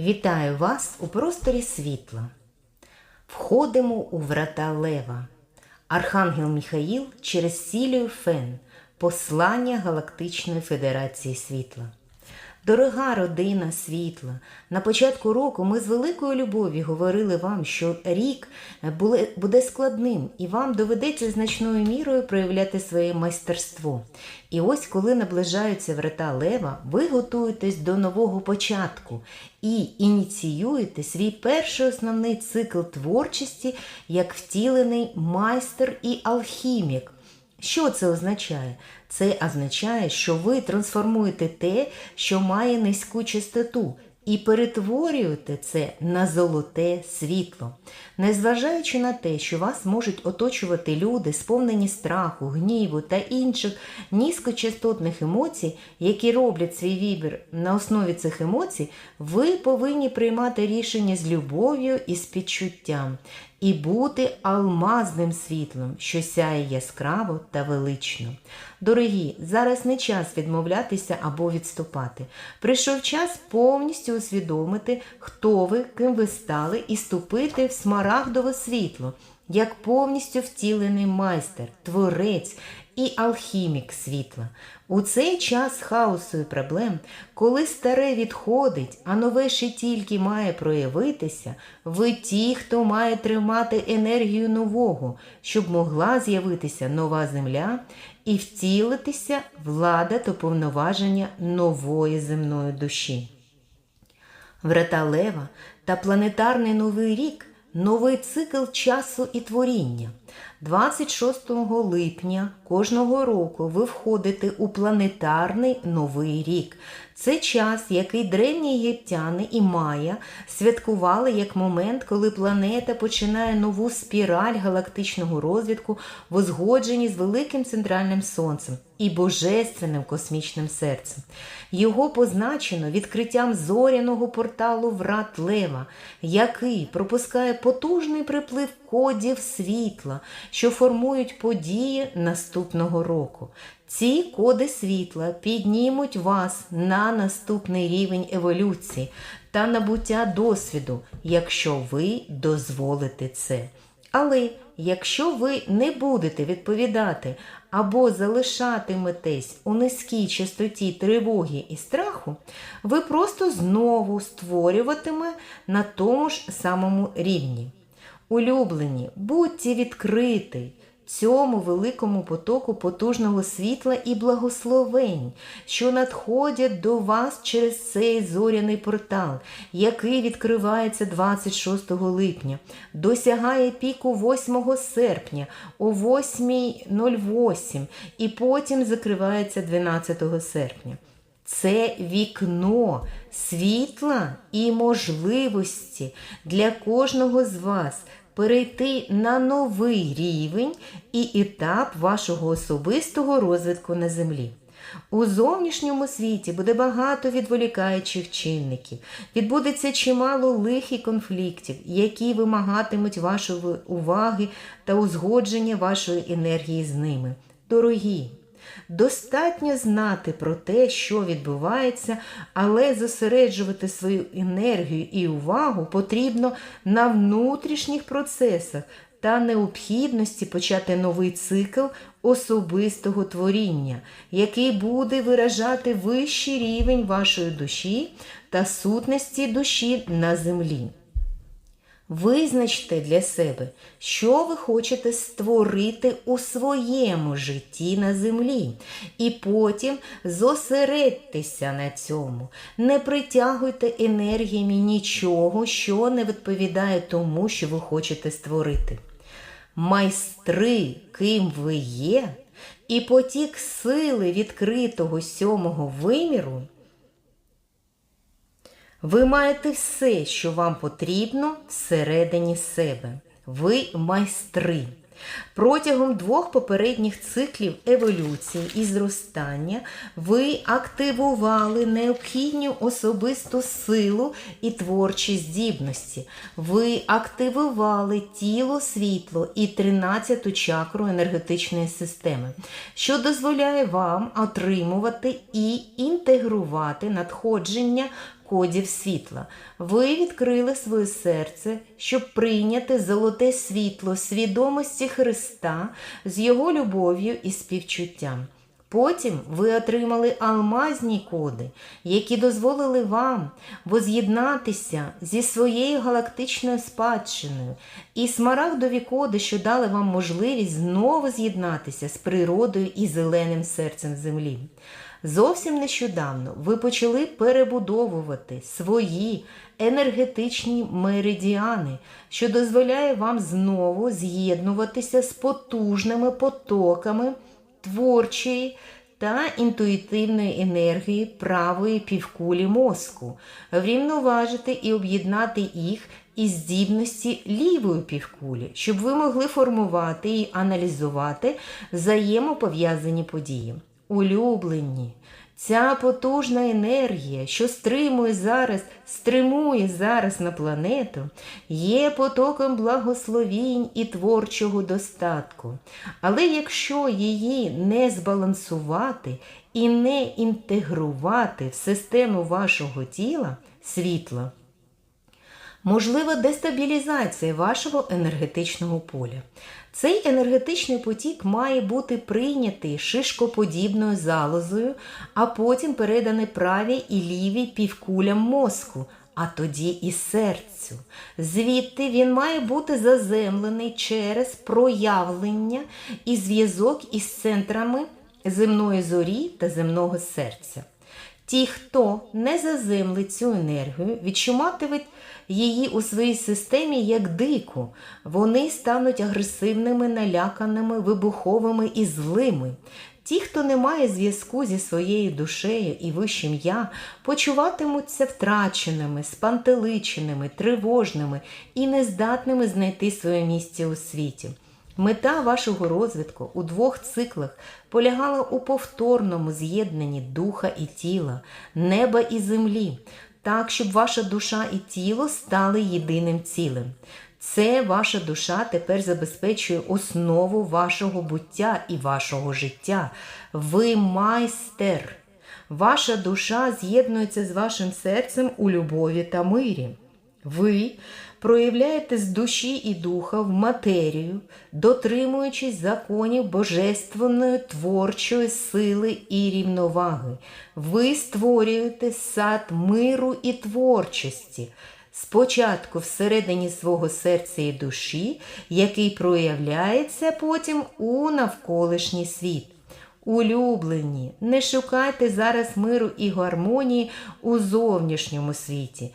Вітаю вас у просторі світла. Входимо у врата Лева. Архангел Міхаїл через Сілію Фен. Послання Галактичної Федерації Світла. Дорога родина світла, на початку року ми з великою любов'ю говорили вам, що рік буде складним і вам доведеться значною мірою проявляти своє майстерство. І ось, коли наближаються врата Лева, ви готуєтесь до нового початку і ініціюєте свій перший основний цикл творчості як втілений майстер і алхімік. Що це означає? Це означає, що ви трансформуєте те, що має низьку чистоту, і перетворюєте це на золоте світло. Незважаючи на те, що вас можуть оточувати люди, сповнені страху, гніву та інших низькочастотних емоцій, які роблять свій вибір на основі цих емоцій, ви повинні приймати рішення з любов'ю і з підчуттям і бути алмазним світлом, що сяє яскраво та велично. Дорогі, зараз не час відмовлятися або відступати. Прийшов час повністю усвідомити, хто ви, ким ви стали, і ступити в смарагдове світло, як повністю втілений майстер, творець і алхімік світла. У цей час хаосу і проблем, коли старе відходить, а нове ще тільки має проявитися, ви ті, хто має тримати енергію нового, щоб могла з'явитися нова земля і втілитися влада та повноваження нової земної душі. Врата Лева та планетарний новий рік новий цикл часу і творіння. 26 липня кожного року ви входите у планетарний новий рік. Це час, який древні єгиптяни і Майя святкували як момент, коли планета починає нову спіраль галактичного розвитку в узгодженні з великим центральним сонцем і божественним космічним серцем. Його позначено відкриттям зоряного порталу Врат Лева, який пропускає потужний приплив кодів світла, що формують події наступного року. Ці коди світла піднімуть вас на наступний рівень еволюції та набуття досвіду, якщо ви дозволите це. Але якщо ви не будете відповідати або залишатиметесь у низькій частоті тривоги і страху, ви просто знову створюватиме на тому ж самому рівні. Улюблені, будьте відкриті цьому великому потоку потужного світла і благословень, що надходять до вас через цей зоряний портал, який відкривається 26 липня, досягає піку 8 серпня о 8.08 і потім закривається 12 серпня. Це вікно світла і можливості для кожного з вас перейти на новий рівень і етап вашого особистого розвитку на землі. У зовнішньому світі буде багато відволікаючих чинників, відбудеться чимало лих конфліктів, які вимагатимуть вашої уваги та узгодження вашої енергії з ними. Дорогі! Достатньо знати про те, що відбувається, але зосереджувати свою енергію і увагу потрібно на внутрішніх процесах та необхідності почати новий цикл особистого творіння, який буде виражати вищий рівень вашої душі та сутності душі на землі. Визначте для себе, що ви хочете створити у своєму житті на землі, і потім зосередьтеся на цьому. Не притягуйте енергіями нічого, що не відповідає тому, що ви хочете створити. Майстри, ким ви є, і потік сили відкритого сьомого виміру. Ви маєте все, що вам потрібно всередині себе. Ви майстри. Протягом двох попередніх циклів еволюції і зростання ви активували необхідну особисту силу і творчі здібності. Ви активували тіло, світло і 13-ту чакру енергетичної системи, що дозволяє вам отримувати і інтегрувати надходження кодів світла. Ви відкрили своє серце, щоб прийняти золоте світло свідомості Христа з Його любов'ю і співчуттям. Потім ви отримали алмазні коди, які дозволили вам воз'єднатися зі своєю галактичною спадщиною, і смарагдові коди, що дали вам можливість знову з'єднатися з природою і зеленим серцем землі. Зовсім нещодавно ви почали перебудовувати свої енергетичні меридіани, що дозволяє вам знову з'єднуватися з потужними потоками творчої та інтуїтивної енергії правої півкулі мозку, врівноважити і об'єднати їх із здібності лівої півкулі, щоб ви могли формувати і аналізувати взаємопов'язані події. Улюблені. Ця потужна енергія, що стримує зараз, стримує зараз на планету, є потоком благословінь і творчого достатку. Але якщо її не збалансувати і не інтегрувати в систему вашого тіла світла, можлива дестабілізація вашого енергетичного поля. Цей енергетичний потік має бути прийнятий шишкоподібною залозою, а потім переданий правій і лівій півкулям мозку, а тоді і серцю. Звідти він має бути заземлений через проявлення і зв'язок із центрами земної зорі та земного серця. Ті, хто не заземлить цю енергію, відчуватимуть її у своїй системі як дику. Вони стануть агресивними, наляканими, вибуховими і злими. Ті, хто не має зв'язку зі своєю душею і вищим я, почуватимуться втраченими, спантеличеними, тривожними і нездатними знайти своє місце у світі. Мета вашого розвитку у двох циклах полягала у повторному з'єднанні духа і тіла, неба і землі, так, щоб ваша душа і тіло стали єдиним цілим. Це ваша душа тепер забезпечує основу вашого буття і вашого життя. Ви майстер. Ваша душа з'єднується з вашим серцем у любові та мирі. Ви проявляєте з душі і духа в матерію, дотримуючись законів божественної творчої сили і рівноваги. Ви створюєте сад миру і творчості. Спочатку всередині свого серця і душі, який проявляється потім у навколишній світ. Улюблені, не шукайте зараз миру і гармонії у зовнішньому світі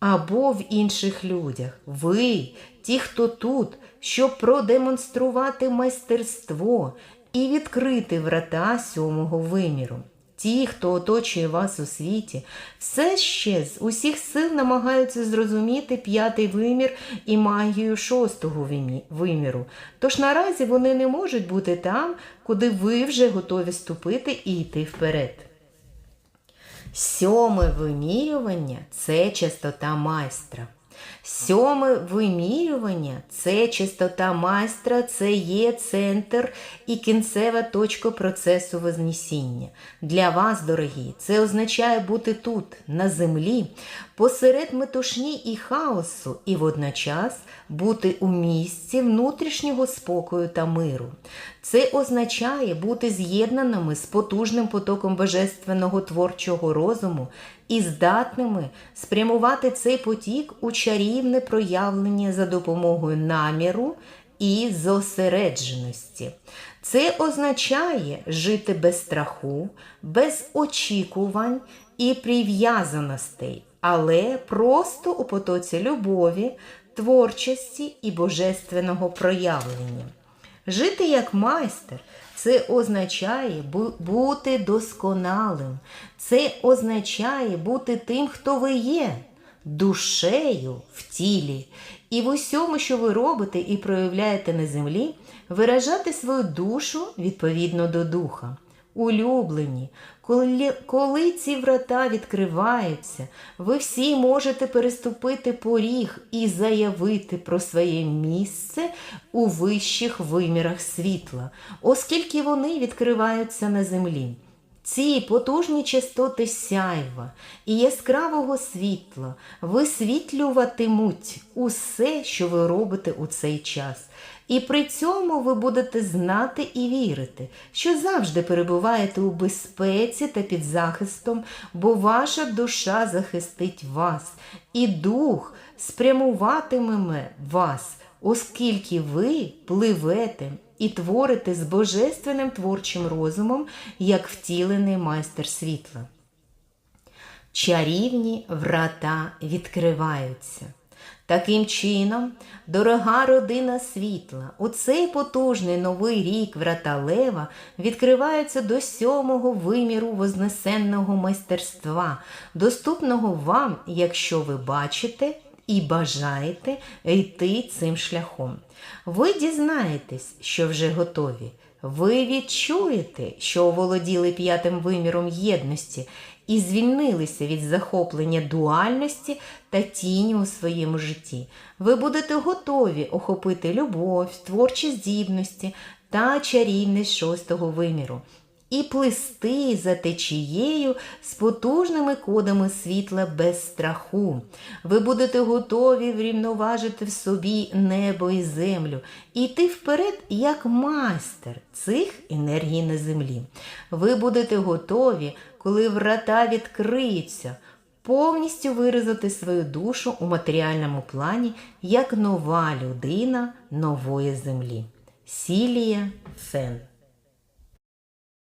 або в інших людях. Ви, ті, хто тут, щоб продемонструвати майстерство і відкрити врата сьомого виміру. Ті, хто оточує вас у світі, все ще з усіх сил намагаються зрозуміти п'ятий вимір і магію шостого виміру. Тож наразі вони не можуть бути там, куди ви вже готові ступити і йти вперед. Сьоме вимірювання це частота майстра. Сьоме вимірювання це чистота майстра, це є центр і кінцева точка процесу вознесіння. Для вас, дорогі, це означає бути тут, на землі, посеред метушні і хаосу, і водночас бути у місці внутрішнього спокою та миру. Це означає бути з'єднаними з потужним потоком божественного творчого розуму і здатними спрямувати цей потік у чарівне проявлення за допомогою наміру і зосередженості. Це означає жити без страху, без очікувань і прив'язаностей, але просто у потоці любові, творчості і божественного проявлення. Жити як майстер це означає бути досконалим. Це означає бути тим, хто ви є, душею в тілі. І в усьому, що ви робите і проявляєте на землі, виражати свою душу відповідно до духа улюблені, коли, коли ці врата відкриваються, ви всі можете переступити поріг і заявити про своє місце у вищих вимірах світла, оскільки вони відкриваються на землі. Ці потужні частоти сяйва і яскравого світла висвітлюватимуть усе, що ви робите у цей час. І при цьому ви будете знати і вірити, що завжди перебуваєте у безпеці та під захистом, бо ваша душа захистить вас, і дух спрямуватиме вас, оскільки ви пливете і творите з божественним творчим розумом, як втілений майстер світла. Чарівні врата відкриваються. Таким чином, дорога родина світла, у цей потужний новий рік врата Лева відкриваються до сьомого виміру вознесенного майстерства, доступного вам, якщо ви бачите і бажаєте йти цим шляхом. Ви дізнаєтесь, що вже готові. Ви відчуєте, що оволоділи п'ятим виміром єдності і звільнилися від захоплення дуальності та тіні у своєму житті. Ви будете готові охопити любов, творчі здібності та чарівність шостого виміру і плисти за течією з потужними кодами світла без страху. Ви будете готові врівноважити в собі небо і землю, і йти вперед як майстер цих енергій на землі. Ви будете готові, коли врата відкриються. Повністю виразити свою душу у матеріальному плані як нова людина нової землі. Сілія Фен